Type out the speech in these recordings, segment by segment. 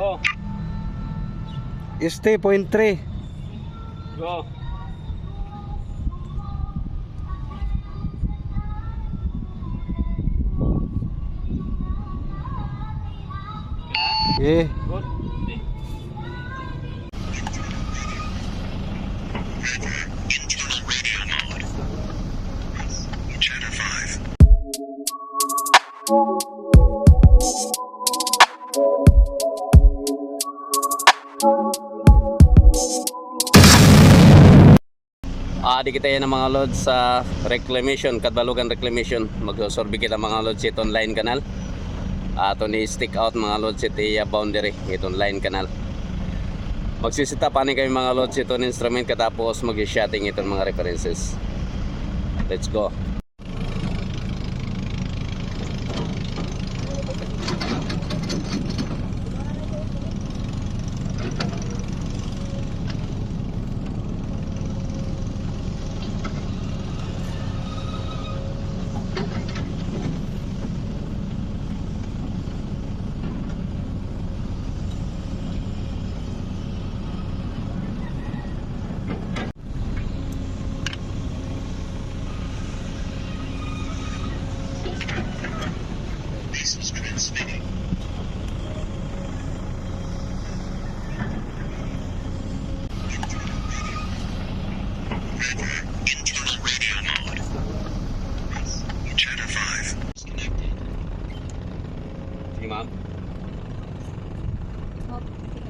Go. Stay é point 3. Go. É. Ah, di kita yan mga loads sa reclamation, Kadbalugan reclamation. Magsorbi kita mga loads ito line kanal. Ato ni stick out mga loads ito iya boundary itong line kanal. Magsisita pa ni kami mga loads ito instrument katapos mag-shotting itong mga references. Let's go. device is transmitting. Radio mode. 5.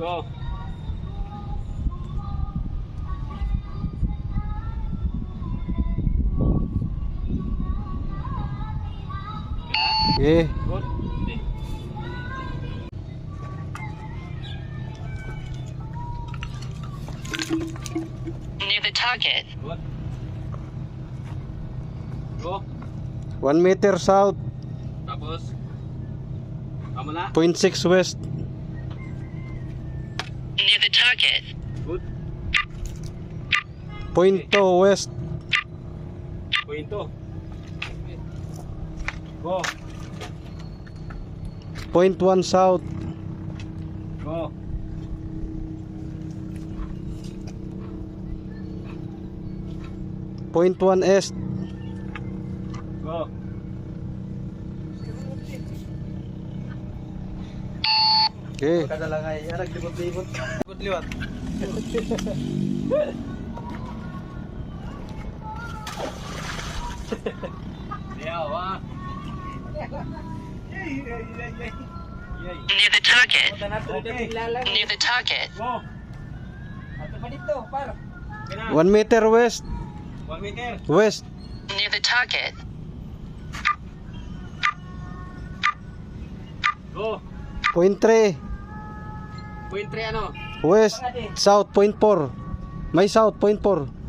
Go. Okay. Good. Near the target. Good. Go. 1 meter south, Tapos Amo na. point 6 west. Target. Good. Point 2 west. Kwento. Go. Point 1 south. Go. Point 1 east. Go. Okay. Kada lang ay anak libot-libot. Libot-liwat. Yawa. Near the target. Okay. Near the target. Go. Ato pa dito, par. 1 meter west. 1 meter. West. Near the target. Go. Point 3. Point 3 ano? West. South, point 4. May south, point 4.